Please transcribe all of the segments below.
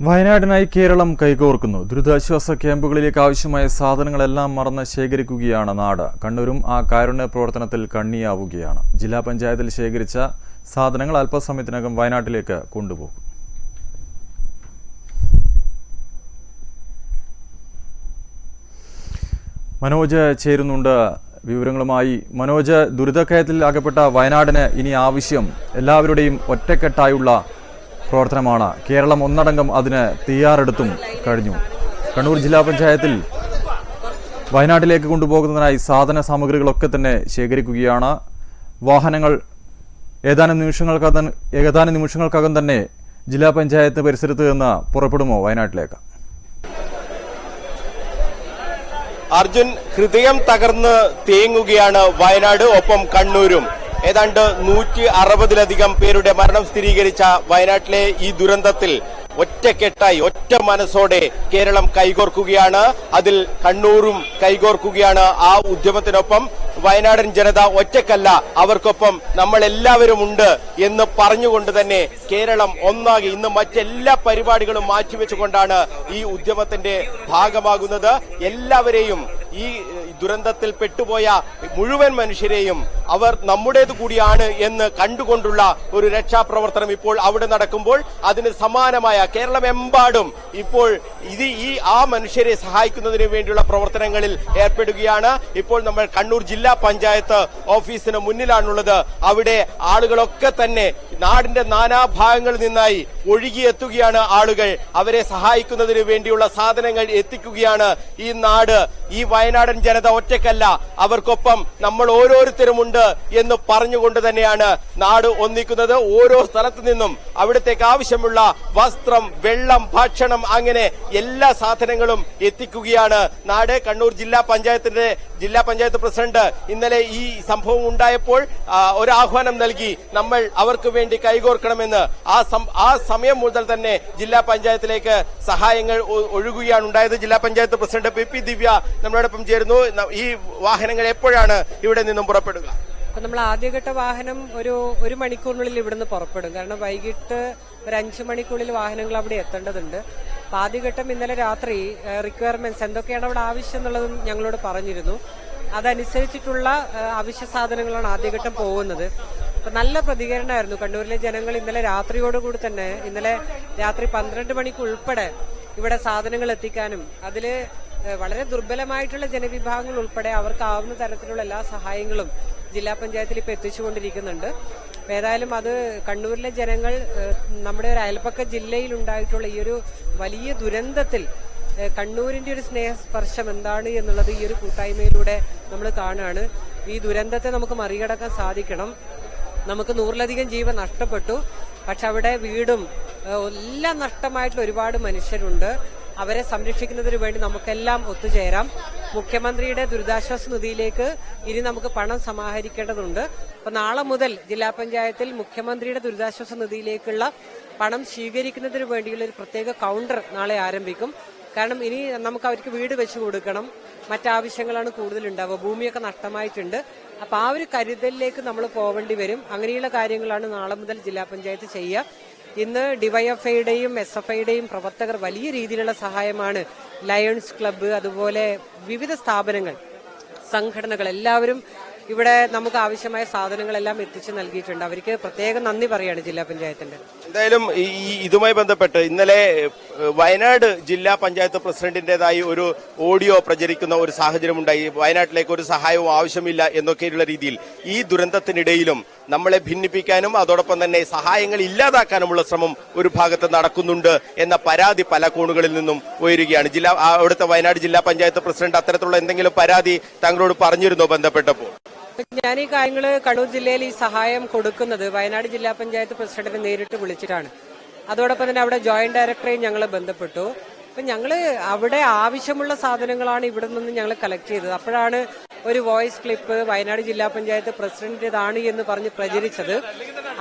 വയനാടിനായി കേരളം കൈകോർക്കുന്നു. ദുരിതാശ്വാസ ക്യാമ്പുകളിലേക്ക് ആവശ്യമായ സാധനങ്ങളെല്ലാം മറന്ന് ശേഖരിക്കുകയാണ് നാട്. കണ്ണൂരും ആ കാരുണ്യ പ്രവർത്തനത്തിൽ കണ്ണിയാവുകയാണ്. ജില്ലാ പഞ്ചായത്തിൽ ശേഖരിച്ച സാധനങ്ങൾ അല്പസമയത്തിനകം വയനാട്ടിലേക്ക് കൊണ്ടുപോകും. മനോജ് ചേരുന്നുണ്ട് വിവരങ്ങളുമായി. മനോജ് ദുരിതക്കയത്തിൽ അകപ്പെട്ട വയനാടിന് ഇനി ആവശ്യം എല്ലാവരുടെയും ഒറ്റക്കെട്ടായുള്ള പ്രവർത്തനമാണ്. കേരളം ഒന്നടങ്കം അതിന് തയ്യാറെടുത്തും കഴിഞ്ഞു. കണ്ണൂർ ജില്ലാ പഞ്ചായത്തിൽ വയനാട്ടിലേക്ക് കൊണ്ടുപോകുന്നതിനായി സാധന സാമഗ്രികളൊക്കെ തന്നെ ശേഖരിക്കുകയാണ്. വാഹനങ്ങൾ ഏതാനും നിമിഷങ്ങൾക്കകം ഏതാനും നിമിഷങ്ങൾക്കകം തന്നെ ജില്ലാ പഞ്ചായത്ത് പരിസരത്ത് നിന്ന് പുറപ്പെടുമോ വയനാട്ടിലേക്ക്? അർജുൻ ഹൃദയം തകർന്ന് തേങ്ങുകയാണ് വയനാട് ഒപ്പം കണ്ണൂരും. ഏതാണ്ട് നൂറ്റി അറുപതിലധികം പേരുടെ മരണം സ്ഥിരീകരിച്ച വയനാട്ടിലെ ഈ ദുരന്തത്തിൽ ഒറ്റക്കെട്ടായി ഒറ്റ മനസ്സോടെ കേരളം കൈകോർക്കുകയാണ്. അതിൽ കണ്ണൂരും കൈകോർക്കുകയാണ് ആ ഉദ്യമത്തിനൊപ്പം. വയനാടൻ ജനത ഒറ്റക്കല്ല അവർക്കൊപ്പം നമ്മൾ എല്ലാവരും ഉണ്ട് എന്ന് പറഞ്ഞുകൊണ്ട് തന്നെ കേരളം ഒന്നാകെ ഇന്ന് മറ്റെല്ലാ പരിപാടികളും മാറ്റിവെച്ചുകൊണ്ടാണ് ഈ ഉദ്യമത്തിന്റെ ഭാഗമാകുന്നത്. എല്ലാവരെയും ഈ ദുരന്തത്തിൽ പെട്ടുപോയ മുഴുവൻ മനുഷ്യരെയും അവർ നമ്മുടേത് കൂടിയാണ് എന്ന് കണ്ടുകൊണ്ടുള്ള ഒരു രക്ഷാപ്രവർത്തനം ഇപ്പോൾ അവിടെ നടക്കുമ്പോൾ അതിന് സമാനമായ കേരളമെമ്പാടും ഇപ്പോൾ ഇത് ഈ ആ മനുഷ്യരെ സഹായിക്കുന്നതിന് വേണ്ടിയുള്ള പ്രവർത്തനങ്ങളിൽ ഏർപ്പെടുകയാണ്. ഇപ്പോൾ നമ്മൾ കണ്ണൂർ ജില്ലാ പഞ്ചായത്ത് ഓഫീസിന് മുന്നിലാണുള്ളത്. അവിടെ ആളുകളൊക്കെ തന്നെ നാടിന്റെ നാനാഭാഗങ്ങളിൽ നിന്നായി ഒഴുകിയെത്തുകയാണ് ആളുകൾ. അവരെ സഹായിക്കുന്നതിന് വേണ്ടിയുള്ള സാധനങ്ങൾ എത്തിക്കുകയാണ് ഈ നാട്. ഈ വയനാടൻ ജനത ഒറ്റക്കല്ല അവർക്കൊപ്പം നമ്മൾ ഓരോരുത്തരുമുണ്ട് എന്ന് പറഞ്ഞുകൊണ്ട് തന്നെയാണ് നാട് ഒന്നിക്കുന്നത്. ഓരോ സ്ഥലത്തു നിന്നും അവിടത്തേക്ക് ആവശ്യമുള്ള വസ്ത്രം വെള്ളം ഭക്ഷണം അങ്ങനെ എല്ലാ സാധനങ്ങളും എത്തിക്കുകയാണ്. നാട് കണ്ണൂർ ജില്ലാ പഞ്ചായത്തിന്റെ ജില്ലാ പഞ്ചായത്ത് പ്രസിഡന്റ് ഇന്നലെ ഈ സംഭവം ഉണ്ടായപ്പോൾ ഒരു ആഹ്വാനം നൽകി. നമ്മൾ അവർക്ക് വേണ്ടി കൈകോർക്കണമെന്ന്. ആ ആ സമയം മുതൽ തന്നെ ജില്ലാ പഞ്ചായത്തിലേക്ക് സഹായങ്ങൾ ഒഴുകുകയാണ് ഉണ്ടായത്. ജില്ലാ panchayat president P P Divya നമ്മളോടൊപ്പം ചേരുന്നു. ഈ വാഹനങ്ങൾ എപ്പോഴാണ് ഇവിടെ നിന്നും പുറപ്പെടുക? അപ്പൊ നമ്മൾ ആദ്യഘട്ട വാഹനം ഒരു ഒരു മണിക്കൂറിനുള്ളിൽ ഇവിടുന്ന് പുറപ്പെടും. കാരണം വൈകിട്ട് ഒരു അഞ്ചു മണിക്കുള്ളിൽ വാഹനങ്ങൾ അവിടെ എത്തേണ്ടതുണ്ട്. അപ്പൊ ആദ്യഘട്ടം ഇന്നലെ രാത്രി റിക്വയർമെന്റ്സ് എന്തൊക്കെയാണ് അവിടെ ആവശ്യം എന്നുള്ളതും ഞങ്ങളോട് പറഞ്ഞിരുന്നു. അതനുസരിച്ചിട്ടുള്ള അവശ്യ സാധനങ്ങളാണ് ആദ്യഘട്ടം പോകുന്നത്. നല്ല പ്രതികരണമായിരുന്നു. കണ്ണൂരിലെ ജനങ്ങൾ ഇന്നലെ രാത്രിയോടുകൂടി തന്നെ ഇന്നലെ രാത്രി പന്ത്രണ്ട് മണിക്ക് ഉൾപ്പെടെ ഇവിടെ സാധനങ്ങൾ എത്തിക്കാനും അതിൽ വളരെ ദുർബലമായിട്ടുള്ള ജനവിഭാഗങ്ങൾ ഉൾപ്പെടെ അവർക്കാവുന്ന തരത്തിലുള്ള എല്ലാ സഹായങ്ങളും ജില്ലാ പഞ്ചായത്തിൽ ഇപ്പൊ എത്തിച്ചുകൊണ്ടിരിക്കുന്നുണ്ട്. ഏതായാലും അത് കണ്ണൂരിലെ ജനങ്ങൾ നമ്മുടെ ഒരു അയൽപ്പക്ക ജില്ലയിൽ ഉണ്ടായിട്ടുള്ള ഈ ഒരു വലിയ ദുരന്തത്തിൽ കണ്ണൂരിന്റെ ഒരു സ്നേഹസ്പർശം എന്താണ് എന്നുള്ളത് ഈ ഒരു കൂട്ടായ്മയിലൂടെ നമ്മൾ കാണുകയാണ്. ഈ ദുരന്തത്തെ നമുക്ക് മറികടക്കാൻ സാധിക്കണം. നമുക്ക് നൂറിലധികം ജീവൻ നഷ്ടപ്പെട്ടു. പക്ഷെ അവിടെ വീടും എല്ലാം നഷ്ടമായിട്ടുള്ള ഒരുപാട് മനുഷ്യരുണ്ട്. അവരെ സംരക്ഷിക്കുന്നതിന് വേണ്ടി നമുക്കെല്ലാം ഒത്തുചേരാം. മുഖ്യമന്ത്രിയുടെ ദുരിതാശ്വാസ നിധിയിലേക്ക് ഇനി നമുക്ക് പണം സമാഹരിക്കേണ്ടതുണ്ട്. അപ്പൊ നാളെ മുതൽ ജില്ലാ പഞ്ചായത്തിൽ മുഖ്യമന്ത്രിയുടെ ദുരിതാശ്വാസ നിധിയിലേക്കുള്ള പണം സ്വീകരിക്കുന്നതിന് വേണ്ടിയുള്ള ഒരു പ്രത്യേക കൗണ്ടർ നാളെ ആരംഭിക്കും. കാരണം ഇനി നമുക്ക് അവർക്ക് വീട് വെച്ചു കൊടുക്കണം. മറ്റാവശ്യങ്ങളാണ് കൂടുതൽ ഉണ്ടാവുക ഭൂമിയൊക്കെ നഷ്ടമായിട്ടുണ്ട്. അപ്പൊ ആ ഒരു കരുതലിലേക്ക് നമ്മൾ പോവേണ്ടി വരും. അങ്ങനെയുള്ള കാര്യങ്ങളാണ് നാളെ മുതൽ ജില്ലാ പഞ്ചായത്ത് ചെയ്യുക. ഇന്ന് ഡിവൈഎഫ്ഐയുടെയും എസ് എഫ് ഐയുടെയും പ്രവർത്തകർ വലിയ രീതിയിലുള്ള സഹായമാണ് ലയൺസ് ക്ലബ്ബ് അതുപോലെ വിവിധ സ്ഥാപനങ്ങൾ സംഘടനകൾ എല്ലാവരും ഇവിടെ നമുക്ക് ആവശ്യമായ സാധനങ്ങളെല്ലാം എത്തിച്ചു നൽകിയിട്ടുണ്ട്. അവർക്ക് പ്രത്യേകം നന്ദി പറയാണ് ജില്ലാ പഞ്ചായത്തിന്റെ എന്തായാലും ഈ ഇതുമായി ബന്ധപ്പെട്ട് ഇന്നലെ വയനാട് ജില്ലാ പഞ്ചായത്ത് പ്രസിഡന്റിന്റേതായി ഒരു ഓഡിയോ പ്രചരിക്കുന്ന ഒരു സാഹചര്യമുണ്ടായി. വയനാട്ടിലേക്ക് ഒരു സഹായവും ആവശ്യമില്ല എന്നൊക്കെയുള്ള രീതിയിൽ ഈ ദുരന്തത്തിനിടയിലും നമ്മളെ ഭിന്നിപ്പിക്കാനും അതോടൊപ്പം തന്നെ സഹായങ്ങൾ ഇല്ലാതാക്കാനുമുള്ള ശ്രമം ഒരു ഭാഗത്ത് നടക്കുന്നുണ്ട് എന്ന പരാതി പല കോണുകളിൽ നിന്നും ഉയരുകയാണ്. ജില്ലാ അവിടുത്തെ വയനാട് ജില്ലാ പഞ്ചായത്ത് പ്രസിഡന്റ് അത്തരത്തിലുള്ള എന്തെങ്കിലും പരാതി താങ്കളോട് പറഞ്ഞിരുന്നോ ബന്ധപ്പെട്ടപ്പോൾ? ഞാൻ ഈ കാര്യങ്ങൾ കണ്ണൂർ ജില്ലയിൽ ഈ സഹായം കൊടുക്കുന്നത് വയനാട് ജില്ലാ പഞ്ചായത്ത് പ്രസിഡന്റിനെ നേരിട്ട് വിളിച്ചിട്ടാണ്. അതോടൊപ്പം തന്നെ അവിടെ ജോയിന്റ് ഡയറക്ടറെയും ഞങ്ങൾ ബന്ധപ്പെട്ടു. അപ്പൊ ഞങ്ങൾ അവിടെ ആവശ്യമുള്ള സാധനങ്ങളാണ് ഇവിടെ നിന്ന് ഞങ്ങൾ കളക്ട് ചെയ്തത്. അപ്പോഴാണ് ഒരു വോയിസ് ക്ലിപ്പ് വയനാട് ജില്ലാ പഞ്ചായത്ത് പ്രസിഡന്റിന്റേതാണ് എന്ന് പറഞ്ഞ് പ്രചരിച്ചത്.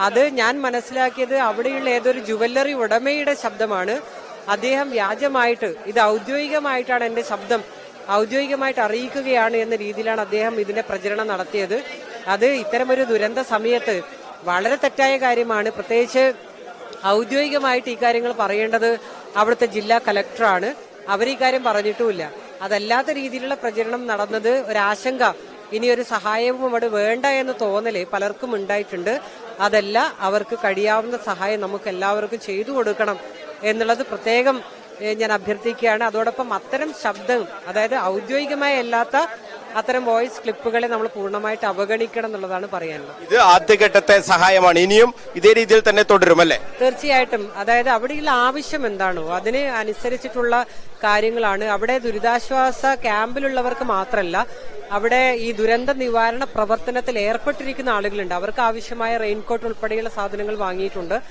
അത് ഞാൻ മനസ്സിലാക്കിയത് അവിടെയുള്ള ഏതൊരു ജുവല്ലറി ഉടമയുടെ ശബ്ദമാണ്. അദ്ദേഹം വ്യാജമായിട്ട് ഇത് ഔദ്യോഗികമായിട്ടാണ് എന്റെ ശബ്ദം ഔദ്യോഗികമായിട്ട് അറിയിക്കുകയാണ് എന്ന രീതിയിലാണ് അദ്ദേഹം ഇതിന്റെ പ്രചരണം നടത്തിയത്. അത് ഇത്തരമൊരു ദുരന്ത സമയത്ത് വളരെ തെറ്റായ കാര്യമാണ്. പ്രത്യേകിച്ച് ഔദ്യോഗികമായിട്ട് ഈ കാര്യങ്ങൾ പറയേണ്ടത് അവിടുത്തെ ജില്ലാ കലക്ടറാണ്. അവർ ഈ കാര്യം പറഞ്ഞിട്ടുമില്ല. അതല്ലാത്ത രീതിയിലുള്ള പ്രചരണം നടന്നത് ഒരാശങ്ക. ഇനി ഒരു സഹായവും അവിടെ വേണ്ട എന്ന് തോന്നൽ പലർക്കും ഉണ്ടായിട്ടുണ്ട്. അതല്ല അവർക്ക് കഴിയാവുന്ന സഹായം നമുക്ക് എല്ലാവർക്കും ചെയ്തു കൊടുക്കണം എന്നുള്ളത് പ്രത്യേകം ഞാൻ അഭ്യർത്ഥിക്കുകയാണ്. അതോടൊപ്പം അത്തരം ശബ്ദം അതായത് ഔദ്യോഗികമായി അല്ലാത്ത അത്തരം വോയിസ് ക്ലിപ്പുകളെ നമ്മൾ പൂർണമായിട്ട് അവഗണിക്കണം എന്നുള്ളതാണ് പറയാനുള്ളത്. ഇത് ആദ്യഘട്ടത്തെ സഹായമാണ്. ഇനിയും ഇതേ രീതിയിൽ തന്നെ തുടരും അല്ലേ? തീർച്ചയായിട്ടും. അതായത് അവിടെയുള്ള ആവശ്യം എന്താണോ അതിന് അനുസരിച്ചിട്ടുള്ള കാര്യങ്ങളാണ്. അവിടെ ദുരിതാശ്വാസ ക്യാമ്പിലുള്ളവർക്ക് മാത്രമല്ല അവിടെ ഈ ദുരന്ത നിവാരണ പ്രവർത്തനത്തിൽ ഏർപ്പെട്ടിരിക്കുന്ന ആളുകളുണ്ട്. അവർക്ക് ആവശ്യമായ റെയിൻകോട്ട് ഉൾപ്പെടെയുള്ള സാധനങ്ങൾ വാങ്ങിയിട്ടുണ്ട്.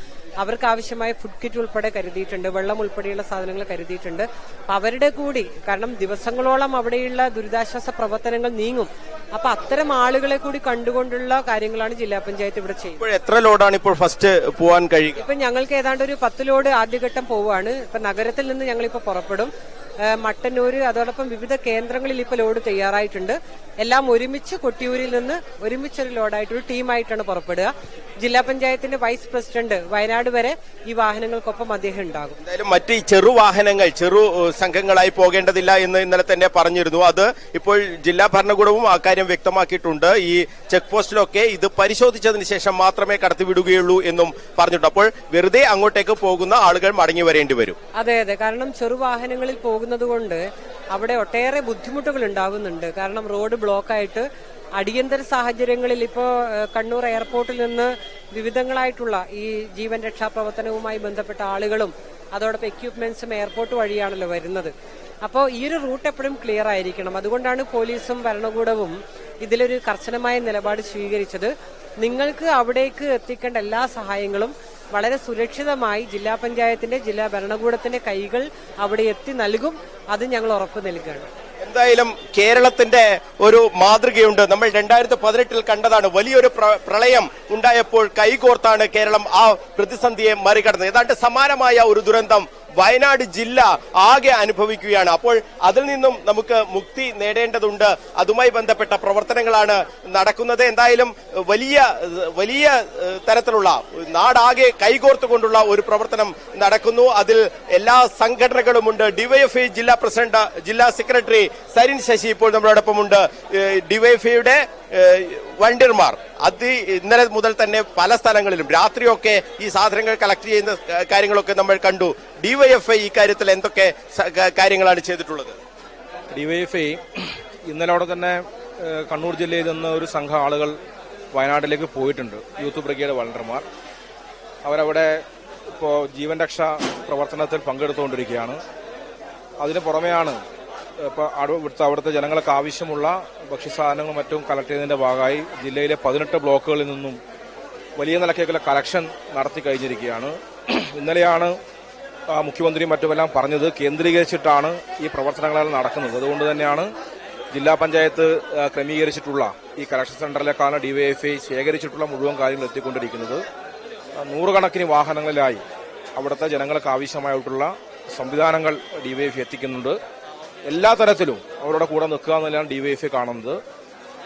അവർക്ക് ആവശ്യമായ ഫുഡ് കിറ്റ് ഉൾപ്പെടെ കരുതിയിട്ടുണ്ട്. വെള്ളം ഉൾപ്പെടെയുള്ള സാധനങ്ങൾ കരുതിയിട്ടുണ്ട്. അപ്പൊ അവരുടെ കൂടി കാരണം ദിവസങ്ങളോളം അവിടെയുള്ള ദുരിതാശ്വാസ പ്രവർത്തനങ്ങൾ നീങ്ങും. അപ്പൊ അത്തരം ആളുകളെ കൂടി കണ്ടുകൊണ്ടുള്ള കാര്യങ്ങളാണ് ജില്ലാ പഞ്ചായത്ത് ഇവിടെ ചെയ്യുന്നത്. എത്ര ലോഡാണ് ഇപ്പോൾ ഫസ്റ്റ് പോകാൻ കഴിയുക? ഇപ്പൊ ഞങ്ങൾക്ക് ഏതാണ്ട് ഒരു പത്ത് ലോഡ് ആദ്യഘട്ടം പോവാണ് ഇപ്പൊ നഗരത്തിൽ നിന്ന് ഞങ്ങൾ ഇപ്പൊ പുറപ്പെടും. ഏ, മട്ടന്നൂര് അതോടൊപ്പം വിവിധ കേന്ദ്രങ്ങളിൽ ഇപ്പോൾ ലോഡ് തയ്യാറായിട്ടുണ്ട്. എല്ലാം ഒരുമിച്ച് കൊട്ടിയൂരിൽ നിന്ന് ഒരുമിച്ചൊരു ലോഡായിട്ട് ഒരു ടീമായിട്ടാണ് പുറപ്പെടുക. ജില്ലാ പഞ്ചായത്തിന്റെ വൈസ് പ്രസിഡന്റ് വയനാട് വരെ ഈ വാഹനങ്ങൾക്കൊപ്പം അദ്ദേഹം ഉണ്ടാകും. എന്തായാലും മറ്റ് ചെറു വാഹനങ്ങൾ ചെറു സംഘങ്ങളായി പോകേണ്ടതില്ല എന്ന് ഇന്നലെ തന്നെ പറഞ്ഞിരുന്നു. അത് ഇപ്പോൾ ജില്ലാ ഭരണകൂടവും ആ കാര്യം വ്യക്തമാക്കിയിട്ടുണ്ട്. ഈ ചെക്ക് പോസ്റ്റിലൊക്കെ ഇത് പരിശോധിച്ചതിന് ശേഷം മാത്രമേ കടത്തിവിടുകയുള്ളൂ എന്നും പറഞ്ഞിട്ടുണ്ട്. അപ്പോൾ വെറുതെ അങ്ങോട്ടേക്ക് പോകുന്ന ആളുകൾ മടങ്ങി വരേണ്ടി വരും. അതെ അതെ. കാരണം ചെറു വാഹനങ്ങളിൽ പോകുന്നത് കൊണ്ട് അവിടെ ഒട്ടേറെ ബുദ്ധിമുട്ടുകൾ ഉണ്ടാകുന്നുണ്ട് കാരണം റോഡ് ബ്ലോക്കായിട്ട് അടിയന്തര സാഹചര്യങ്ങളിൽ ഇപ്പോൾ കണ്ണൂർ എയർപോർട്ടിൽ നിന്ന് വിവിധങ്ങളായിട്ടുള്ള ഈ ജീവൻ രക്ഷാപ്രവർത്തനവുമായി ബന്ധപ്പെട്ട ആളുകളും അതോടൊപ്പം എക്യുപ്മെന്റ്സും എയർപോർട്ട് വഴിയാണല്ലോ വരുന്നത്. അപ്പോൾ ഈ ഒരു റൂട്ട് എപ്പോഴും ക്ലിയർ ആയിരിക്കണം. അതുകൊണ്ടാണ് പോലീസും ഭരണകൂടവും ഇതിലൊരു കർശനമായ നിലപാട് സ്വീകരിച്ചത്. നിങ്ങൾക്ക് അവിടേക്ക് എത്തിക്കേണ്ട എല്ലാ സഹായങ്ങളും വളരെ സുരക്ഷിതമായി ജില്ലാ പഞ്ചായത്തിന്റെ ജില്ലാ ഭരണകൂടത്തിന്റെ കൈകൾ അവിടെ എത്തി നൽകും. അത് ഞങ്ങൾ ഉറപ്പ് നൽകുകയാണ്. എന്തായാലും കേരളത്തിന്റെ ഒരു മാതൃകയുണ്ട്. നമ്മൾ രണ്ടായിരത്തി പതിനെട്ടിൽ കണ്ടതാണ് വലിയൊരു പ്ര- പ്രളയം ഉണ്ടായപ്പോൾ കൈകോർത്താണ് കേരളം ആ പ്രതിസന്ധിയെ മറികടന്നത്. ഏതാണ്ട് സമാനമായ ഒരു ദുരന്തം വയനാട് ജില്ല ആകെ അനുഭവിക്കുകയാണ്. അപ്പോൾ അതിൽ നിന്നും നമുക്ക് മുക്തി നേടേണ്ടതുണ്ട്. അതുമായി ബന്ധപ്പെട്ട പ്രവർത്തനങ്ങളാണ് നടക്കുന്നത്. എന്തായാലും വലിയ വലിയ തരത്തിലുള്ള നാടാകെ കൈകോർത്തുകൊണ്ടുള്ള ഒരു പ്രവർത്തനം നടക്കുന്നു. അതിൽ എല്ലാ സംഘടനകളുമുണ്ട്. ഡിവൈഎഫ്ഐ ജില്ലാ പ്രസിഡന്റ് ജില്ലാ സെക്രട്ടറി സരിൻ ശശി ഇപ്പോൾ നമ്മളോടൊപ്പമുണ്ട്. ഡിവൈഎഫ്ഐയുടെ വണ്ടിയർമാർ അത് ഇന്നലെ മുതൽ തന്നെ പല സ്ഥലങ്ങളിലും രാത്രിയൊക്കെ ഈ സാധനങ്ങൾ കളക്ട് ചെയ്യുന്ന കാര്യങ്ങളൊക്കെ നമ്മൾ കണ്ടു. ഡിവൈഎഫ്ഐ ഈ കാര്യത്തിൽ എന്തൊക്കെ കാര്യങ്ങളാണ് ചെയ്തിട്ടുള്ളത്? ഡിവൈഎഫ്ഐ ഇന്നലെ തന്നെ കണ്ണൂർ ജില്ലയിൽ നിന്ന് ഒരു സംഘം ആളുകൾ വയനാട്ടിലേക്ക് പോയിട്ടുണ്ട്. യൂത്ത് ബ്രിഗേഡ് വളണ്ടർമാർ അവരവിടെ ഇപ്പോൾ ജീവൻ രക്ഷാ പ്രവർത്തനത്തിൽ പങ്കെടുത്തുകൊണ്ടിരിക്കുകയാണ്. അതിന് പുറമെയാണ് അവിടുത്തെ ജനങ്ങൾക്ക് ആവശ്യമുള്ള ഭക്ഷ്യസാധനങ്ങളും മറ്റും കളക്ട് ചെയ്യുന്നതിന്റെ ഭാഗമായി ജില്ലയിലെ പതിനെട്ട് ബ്ലോക്കുകളിൽ നിന്നും വലിയ നിലക്കേക്കുള്ള കളക്ഷൻ നടത്തി കഴിഞ്ഞിരിക്കുകയാണ്. ഇന്നലെയാണ് മുഖ്യമന്ത്രിയും മറ്റുമെല്ലാം പറഞ്ഞത് കേന്ദ്രീകരിച്ചിട്ടാണ് ഈ പ്രവർത്തനങ്ങളെല്ലാം നടക്കുന്നത്. അതുകൊണ്ട് തന്നെയാണ് ജില്ലാ പഞ്ചായത്ത് ക്രമീകരിച്ചിട്ടുള്ള ഈ കളക്ഷൻ സെന്ററിലേക്കാണ് ഡിവൈഎഫ്ഐ ശേഖരിച്ചിട്ടുള്ള മുഴുവൻ കാര്യങ്ങൾ എത്തിക്കൊണ്ടിരിക്കുന്നത്. നൂറുകണക്കിന് വാഹനങ്ങളിലായി അവിടുത്തെ ജനങ്ങൾക്ക് ആവശ്യമായിട്ടുള്ള സംവിധാനങ്ങൾ ഡിവൈഎഫ്ഐ എത്തിക്കുന്നുണ്ട്. എല്ലാ തരത്തിലും അവരുടെ കൂടെ നിൽക്കുക എന്നുള്ളതാണ് ഡിവൈഎഫ്ഐ കാണുന്നത്.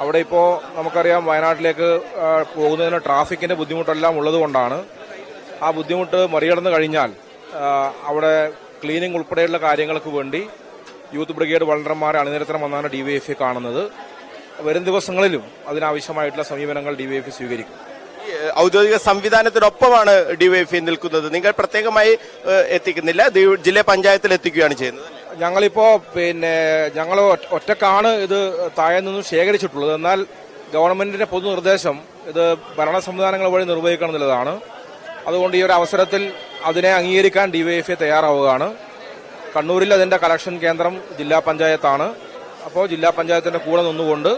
അവിടെ ഇപ്പോൾ നമുക്കറിയാം വയനാട്ടിലേക്ക് പോകുന്നതിന് ട്രാഫിക്കിന്റെ ബുദ്ധിമുട്ടെല്ലാം ഉള്ളതുകൊണ്ടാണ് ആ ബുദ്ധിമുട്ട് മറികടന്നു കഴിഞ്ഞാൽ അവിടെ ക്ലീനിങ് ഉൾപ്പെടെയുള്ള കാര്യങ്ങൾക്ക് വേണ്ടി യൂത്ത് ബ്രിഗേഡ് വളണ്ടർമാരെ അണിനിരത്തണം വന്നാണ് ഡിവൈഎഫ്ഐ കാണുന്നത്. വരും ദിവസങ്ങളിലും അതിനാവശ്യമായിട്ടുള്ള സമീപനങ്ങൾ ഡിവൈഎഫ്ഐ സ്വീകരിക്കും. ഔദ്യോഗിക സംവിധാനത്തിനൊപ്പമാണ് ഡിവൈഎഫ്ഐ നിൽക്കുന്നത്. നിങ്ങൾ പ്രത്യേകമായി എത്തിക്കുന്നില്ല. ജില്ലാ പഞ്ചായത്തിൽ എത്തിക്കുകയാണ് ചെയ്യുന്നത്. ഞങ്ങളിപ്പോ പിന്നെ ഞങ്ങൾ ഒറ്റക്കാണ് ഇത് താഴെ നിന്നും ശേഖരിച്ചിട്ടുള്ളത്. എന്നാൽ ഗവൺമെന്റിന്റെ പൊതു നിർദ്ദേശം ഇത് ഭരണ സംവിധാനങ്ങൾ വഴി നിർവഹിക്കണം എന്നുള്ളതാണ്. അതുകൊണ്ട് ഈ ഒരു അവസരത്തിൽ അതിനെ അംഗീകരിക്കാൻ ഡിവൈഎഫ്ഐ തയ്യാറാവുകയാണ്. കണ്ണൂരിൽ അതിന്റെ കളക്ഷൻ കേന്ദ്രം ജില്ലാ പഞ്ചായത്താണ്. അപ്പോൾ ജില്ലാ പഞ്ചായത്തിന്റെ കൂടെ നിന്നുകൊണ്ട്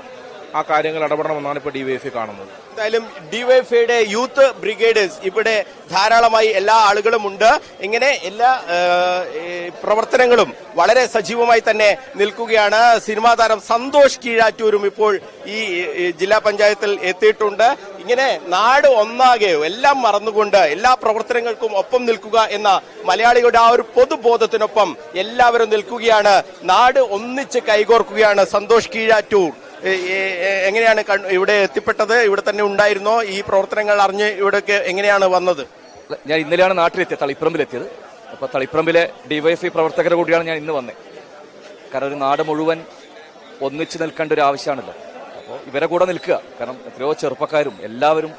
ആ കാര്യങ്ങൾ ഇടപെടണമെന്നാണ് ഇപ്പോൾ ഡിവൈഎഫ്ഐ കാണുന്നത്. എന്തായാലും ഡിവൈഎഫ്ഐയുടെ യൂത്ത് ബ്രിഗേഡേഴ്സ് ഇവിടെ ധാരാളമായി എല്ലാ ആളുകളും ഉണ്ട്. ഇങ്ങനെ എല്ലാ പ്രവർത്തനങ്ങളും വളരെ സജീവമായി തന്നെ നിൽക്കുകയാണ്. സിനിമാ താരം സന്തോഷ് കീഴാറ്റൂരും ഇപ്പോൾ ഈ ജില്ലാ പഞ്ചായത്തിൽ എത്തിയിട്ടുണ്ട്. ഇങ്ങനെ നാട് ഒന്നാകെ എല്ലാം മറന്നുകൊണ്ട് എല്ലാ പ്രവർത്തനങ്ങൾക്കും ഒപ്പം നിൽക്കുക എന്ന മലയാളികളുടെ ആ ഒരു പൊതുബോധത്തിനൊപ്പം എല്ലാവരും നിൽക്കുകയാണ്. നാട് ഒന്നിച്ച് കൈകോർക്കുകയാണ് സന്തോഷ് കീഴാറ്റൂർ. എങ്ങനെയാണ് ഇവിടെ എത്തിപ്പെട്ടത്? ഇവിടെ തന്നെ ഉണ്ടായിരുന്നോ? ഈ പ്രവർത്തനങ്ങൾ അറിഞ്ഞ് ഇവിടേക്ക് എങ്ങനെയാണ് വന്നത്? ഞാൻ ഇന്നലെയാണ് നാട്ടിലെത്തിയത് തളിപ്പറമ്പിലെത്തിയത്. അപ്പോൾ തളിപ്പറമ്പിലെ ഡിവൈഎഫ്ഐ പ്രവർത്തകരെ കൂടിയാണ് ഞാൻ ഇന്ന് വന്നത് കാരണം ഒരു നാട് മുഴുവൻ ഒന്നിച്ചു നിൽക്കേണ്ട ഒരു ആവശ്യമാണല്ലോ. അപ്പോൾ ഇവരെ കൂടെ നിൽക്കുക. കാരണം എത്രയോ ചെറുപ്പക്കാരും എല്ലാവരും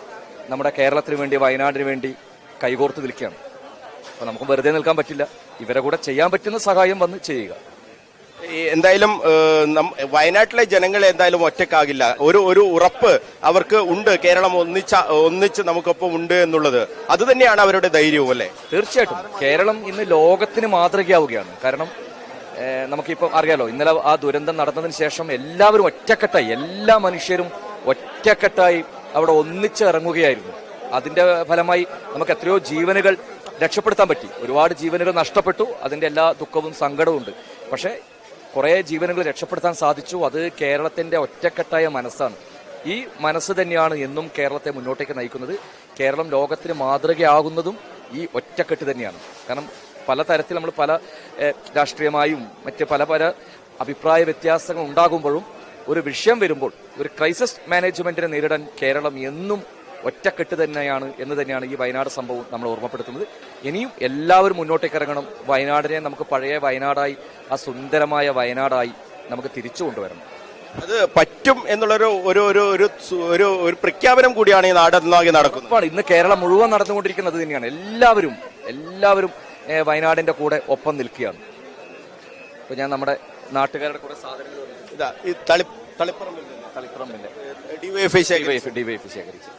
നമ്മുടെ കേരളത്തിന് വേണ്ടി വയനാടിന് വേണ്ടി കൈകോർത്ത് നിൽക്കുകയാണ്. അപ്പോൾ നമുക്ക് വെറുതെ നിൽക്കാൻ പറ്റില്ല. ഇവരെ കൂടെ ചെയ്യാൻ പറ്റുന്ന സഹായം വന്ന് ചെയ്യുക. എന്തായാലും വയനാട്ടിലെ ജനങ്ങൾ എന്തായാലും ഒറ്റക്കാകില്ല. ഒരു ഒരു ഉറപ്പ് അവർക്ക് ഉണ്ട്. കേരളം ഒന്നിച്ച ഒന്നിച്ച് നമുക്കൊപ്പം ഉണ്ട് എന്നുള്ളത്. അത് തന്നെയാണ് അവരുടെ ധൈര്യവും അല്ലേ? തീർച്ചയായിട്ടും. കേരളം ഇന്ന് ലോകത്തിന് മാതൃകയാവുകയാണ്. കാരണം നമുക്കിപ്പോൾ നമുക്കിപ്പം അറിയാലോ ഇന്നലെ ആ ദുരന്തം നടന്നതിന് ശേഷം എല്ലാവരും ഒറ്റക്കെട്ടായി. എല്ലാ മനുഷ്യരും ഒറ്റക്കെട്ടായി അവിടെ ഒന്നിച്ച് ഇറങ്ങുകയായിരുന്നു. അതിന്റെ ഫലമായി നമുക്ക് എത്രയോ ജീവനുകൾ രക്ഷപ്പെടുത്താൻ പറ്റി. ഒരുപാട് ജീവനുകൾ നഷ്ടപ്പെട്ടു. അതിന്റെ എല്ലാ ദുഃഖവും സങ്കടവും ഉണ്ട്. പക്ഷേ കുറേ ജീവനുകൾ രക്ഷപ്പെടുത്താൻ സാധിച്ചു. അത് കേരളത്തിന്റെ ഒറ്റക്കെട്ടായ മനസ്സാണ്. ഈ മനസ്സ് തന്നെയാണ് എന്നും കേരളത്തെ മുന്നോട്ടേക്ക് നയിക്കുന്നത്. കേരളം ലോകത്തിന് മാതൃകയാകുന്നതും ഈ ഒറ്റക്കെട്ട് തന്നെയാണ്. കാരണം പല തരത്തിൽ നമ്മൾ പല രാഷ്ട്രീയമായും മറ്റ് പല പല അഭിപ്രായ വ്യത്യാസങ്ങൾ ഉണ്ടാകുമ്പോഴും ഒരു വിഷയം വരുമ്പോൾ ഒരു ക്രൈസിസ് മാനേജ്മെന്റിനെ നേരിടാൻ കേരളം എന്നും ഒറ്റക്കെട്ട് തന്നെയാണ് എന്ന് തന്നെയാണ് ഈ വയനാട് സംഭവം നമ്മൾ ഓർമ്മപ്പെടുത്തുന്നത്. ഇനിയും എല്ലാവരും മുന്നോട്ടേക്ക് ഇറങ്ങണം വയനാടിനെ നമുക്ക് പഴയ വയനാടായി ആ സുന്ദരമായ വയനാടായി നമുക്ക് തിരിച്ചു കൊണ്ടുവരണം. അത് പറ്റും എന്നുള്ളൊരു ഒരു ഒരു ഒരു ഒരു ഒരു പ്രഖ്യാപനം കൂടിയാണ് ഈ നാടൊന്നാകെ നടക്കുന്നത്. ഇന്ന് കേരളം മുഴുവൻ നടന്നുകൊണ്ടിരിക്കുന്നത് തന്നെയാണ്. എല്ലാവരും എല്ലാവരും വയനാടിന്റെ കൂടെ ഒപ്പം നിൽക്കുകയാണ്. ഇപ്പൊ ഞാൻ നമ്മുടെ നാട്ടുകാരുടെ കൂടെ സാധനങ്ങൾ ഇതാ ഈ തളി തളിപ്പറമ്പിൽ തളിപ്പറമ്പിന്റെ ഡിവൈഎഫ്ഐ ശേഖരിച്ചു. ഡിവൈഎഫ് ഡിവൈഎഫ് ശേഖരിച്ചു.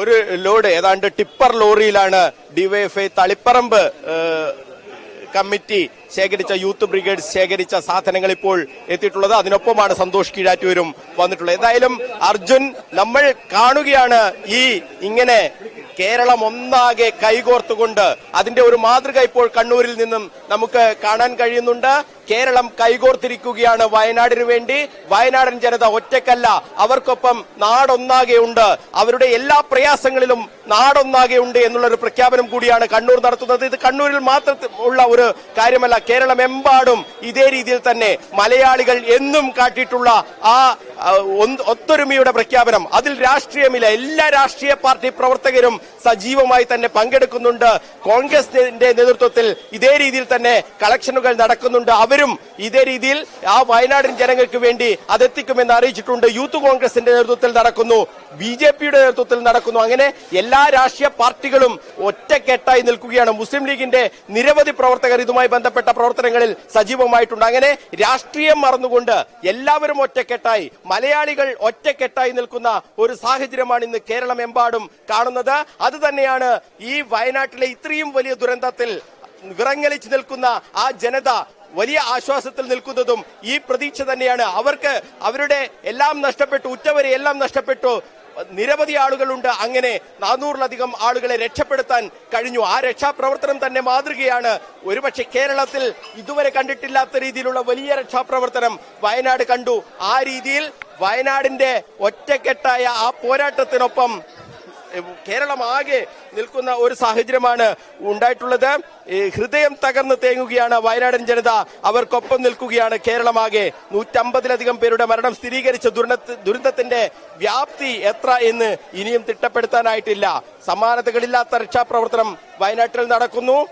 ഒരു ലോഡ് ഏതാണ്ട് ടിപ്പർ ലോറിയിലാണ് ഡിവൈഎഫ്ഐ തളിപ്പറമ്പ് കമ്മിറ്റി ശേഖരിച്ച യൂത്ത് ബ്രിഗേഡ് ശേഖരിച്ച സാധനങ്ങൾ ഇപ്പോൾ എത്തിയിട്ടുള്ളത്. അതിനൊപ്പമാണ് സന്തോഷ് കീഴാറ്റൂരും വന്നിട്ടുള്ളത്. എന്തായാലും അർജുൻ നമ്മൾ കാണുകയാണ് ഈ ഇങ്ങനെ കേരളം ഒന്നാകെ കൈകോർത്തുകൊണ്ട് അതിന്റെ ഒരു മാതൃക ഇപ്പോൾ കണ്ണൂരിൽ നിന്നും നമുക്ക് കാണാൻ കഴിയുന്നുണ്ട്. കേരളം കൈകോർത്തിരിക്കുകയാണ് വയനാടിനു വേണ്ടി. വയനാടൻ ജനത ഒറ്റക്കല്ല അവർക്കൊപ്പം നാടൊന്നാകെ ഉണ്ട്. അവരുടെ എല്ലാ പ്രയാസങ്ങളിലും നാടൊന്നാകെ ഉണ്ട് എന്നുള്ള ഒരു പ്രഖ്യാപനം കൂടിയാണ് കണ്ണൂർ നടത്തുന്നത്. ഇത് കണ്ണൂരിൽ മാത്രം ഉള്ള ഒരു കാര്യമല്ല കേരളമെമ്പാടും ഇതേ രീതിയിൽ തന്നെ മലയാളികൾ എന്നും കാട്ടിയിട്ടുള്ള ആ ഒത്തൊരുമയുടെ പ്രഖ്യാപനം. അതിൽ രാഷ്ട്രീയമില്ല. എല്ലാ രാഷ്ട്രീയ പാർട്ടി പ്രവർത്തകരും സജീവമായി തന്നെ പങ്കെടുക്കുന്നുണ്ട്. കോൺഗ്രസിന്റെ നേതൃത്വത്തിൽ ഇതേ രീതിയിൽ തന്നെ കളക്ഷനുകൾ നടക്കുന്നുണ്ട്. അവരും ഇതേ രീതിയിൽ ആ വയനാടൻ ജനങ്ങൾക്ക് വേണ്ടി അതെത്തിക്കുമെന്ന് അറിയിച്ചിട്ടുണ്ട്. യൂത്ത് കോൺഗ്രസിന്റെ നേതൃത്വത്തിൽ നടക്കുന്നു. ബി ജെ പിയുടെ നേതൃത്വത്തിൽ നടക്കുന്നു. അങ്ങനെ എല്ലാ രാഷ്ട്രീയ പാർട്ടികളും ഒറ്റക്കെട്ടായി നിൽക്കുകയാണ്. മുസ്ലിം ലീഗിന്റെ നിരവധി പ്രവർത്തകർ ഇതുമായി ബന്ധപ്പെട്ട പ്രവർത്തനങ്ങളിൽ സജീവമായിട്ടുണ്ട്. അങ്ങനെ രാഷ്ട്രീയം മറന്നുകൊണ്ട് എല്ലാവരും ഒറ്റക്കെട്ടായി മലയാളികൾ ഒറ്റക്കെട്ടായി നിൽക്കുന്ന ഒരു സാഹചര്യമാണ് ഇന്ന് കേരളമെമ്പാടും കാണുന്നത്. അത് തന്നെയാണ് ഈ വയനാട്ടിലെ ഇത്രയും വലിയ ദുരന്തത്തിൽ വിറങ്ങലിച്ചു നിൽക്കുന്ന ആ ജനത വലിയ ആശ്വാസത്തിൽ നിൽക്കുന്നതും ഈ പ്രതീക്ഷ തന്നെയാണ്. അവർക്ക് അവരുടെ എല്ലാം നഷ്ടപ്പെട്ടു ഉറ്റവരെ എല്ലാം നഷ്ടപ്പെട്ടു. നിരവധി ആളുകളുണ്ട്. അങ്ങനെ നാനൂറിലധികം ആളുകളെ രക്ഷപ്പെടുത്താൻ കഴിഞ്ഞു. ആ രക്ഷാപ്രവർത്തനം തന്നെ മാതൃകയാണ്. ഒരുപക്ഷെ കേരളത്തിൽ ഇതുവരെ കണ്ടിട്ടില്ലാത്ത രീതിയിലുള്ള വലിയ രക്ഷാപ്രവർത്തനം വയനാട് കണ്ടു. ആ രീതിയിൽ വയനാടിന്റെ ഒറ്റക്കെട്ടായ ആ പോരാട്ടത്തിനൊപ്പം കേരളം ആകെ നിൽക്കുന്ന ഒരു സാഹചര്യമാണ് ഉണ്ടായിട്ടുള്ളത്. ഹൃദയം തകർന്ന് തേങ്ങുകയാണ് വയനാടൻ ജനത. അവർക്കൊപ്പം നിൽക്കുകയാണ് കേരളമാകെ. നൂറ്റമ്പതിലധികം പേരുടെ മരണം സ്ഥിരീകരിച്ച ദുരന്ത ദുരന്തത്തിന്റെ വ്യാപ്തി എത്ര എന്ന് ഇനിയും തിട്ടപ്പെടുത്താനായിട്ടില്ല. സമാനതകളില്ലാത്ത രക്ഷാപ്രവർത്തനം വയനാട്ടിൽ നടക്കുന്നു.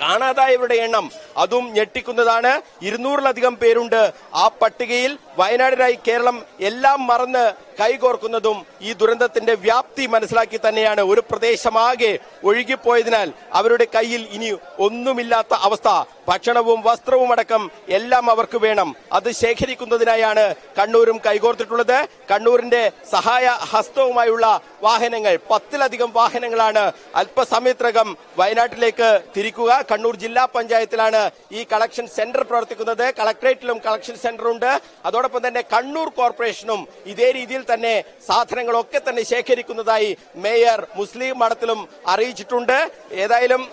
കാണാതായവരുടെ എണ്ണം അതും ഞെട്ടിക്കുന്നതാണ്. ഇരുന്നൂറിലധികം പേരുണ്ട് ആ പട്ടികയിൽ. വയനാടിനായി കേരളം എല്ലാം മറന്ന് കൈകോർക്കുന്നതും ഈ ദുരന്തത്തിന്റെ വ്യാപ്തി മനസ്സിലാക്കി തന്നെയാണ് ഒരു പ്രദേശമാകെ ഒഴുകിപ്പോയതിനാൽ അവരുടെ കയ്യിൽ ഇനി ഒന്നുമില്ലാത്ത അവസ്ഥ. ഭക്ഷണവും വസ്ത്രവും അടക്കം എല്ലാം അവർക്ക് വേണം. അത് ശേഖരിക്കുന്നതിനായാണ് കണ്ണൂരും കൈകോർത്തിട്ടുള്ളത്. കണ്ണൂരിന്റെ സഹായ ഹസ്തവുമായുള്ള വാഹനങ്ങൾ പത്തിലധികം വാഹനങ്ങളാണ് അല്പസമയത്തിനകം വയനാട്ടിലേക്ക് തിരിക്കുക. കണ്ണൂർ ജില്ലാ പഞ്ചായത്തിലാണ് ഈ കളക്ഷൻ സെന്റർ പ്രവർത്തിക്കുന്നത്. കളക്ടറേറ്റിലും കളക്ഷൻ സെന്റർ ഉണ്ട് അതോടൊപ്പം തന്നെ കണ്ണൂർ കോർപ്പറേഷനും ഇതേ രീതിയിൽ തന്നെ സാധനങ്ങളൊക്കെ തന്നെ ശേഖരിക്കുന്നതായി മേയർ മുസ്ലിം മഠത്തിലും അറിയിച്ചിട്ടുണ്ട്. ഏതായാലും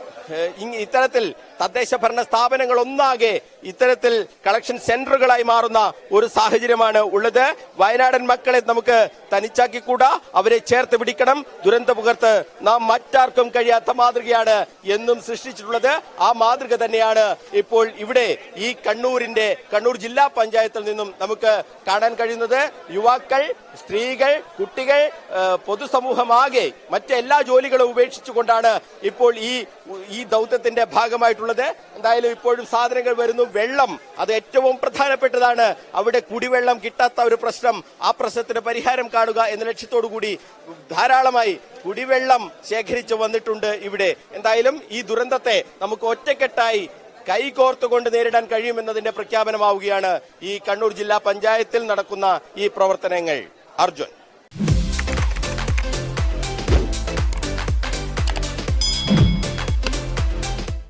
ഇത്തരത്തിൽ തദ്ദേശ ഭരണ സ്ഥാപനങ്ങൾ ഒന്നാകെ ഇത്തരത്തിൽ കളക്ഷൻ സെന്ററുകളായി മാറുന്ന ഒരു സാഹചര്യമാണ് ഉള്ളത്. വയനാടൻ മക്കളെ നമുക്ക് തനിച്ചാക്കിക്കൂടാ. അവരെ ചേർത്ത് പിടിക്കണം. ദുരന്ത പുകർത്ത് നാം മറ്റാർക്കും കഴിയാത്ത മാതൃകയാണ് എന്നും സൃഷ്ടിച്ചിട്ടുള്ളത്. ആ മാതൃക തന്നെയാണ് ഇപ്പോൾ ഇവിടെ ഈ കണ്ണൂരിന്റെ കണ്ണൂർ ജില്ലാ പഞ്ചായത്തിൽ നിന്നും നമുക്ക് കാണാൻ കഴിയുന്നത്. യുവാക്കൾ സ്ത്രീകൾ കുട്ടികൾ പൊതുസമൂഹമാകെ മറ്റെല്ലാ ജോലികളും ഉപേക്ഷിച്ചുകൊണ്ടാണ് ഇപ്പോൾ ഈ ഈ ദൗത്യത്തിന്റെ ഭാഗമായിട്ടുള്ളത് എന്തായാലും ഇപ്പോഴും സാധനങ്ങൾ വരുന്നു. വെള്ളം അത് ഏറ്റവും പ്രധാനപ്പെട്ടതാണ്. അവിടെ കുടിവെള്ളം കിട്ടാത്ത ഒരു പ്രശ്നം. ആ പ്രശ്നത്തിന് പരിഹാരം കാണുക എന്ന ലക്ഷ്യത്തോടു കൂടി ധാരാളമായി കുടിവെള്ളം ശേഖരിച്ചു വന്നിട്ടുണ്ട് ഇവിടെ. എന്തായാലും ഈ ദുരന്തത്തെ നമുക്ക് ഒറ്റക്കെട്ടായി കൈകോർത്തുകൊണ്ട് നേരിടാൻ കഴിയുമെന്നതിന്റെ പ്രഖ്യാപനമാവുകയാണ് ഈ കണ്ണൂർ ജില്ലാ പഞ്ചായത്തിൽ നടക്കുന്ന ഈ പ്രവർത്തനങ്ങൾ. അർജുൻ.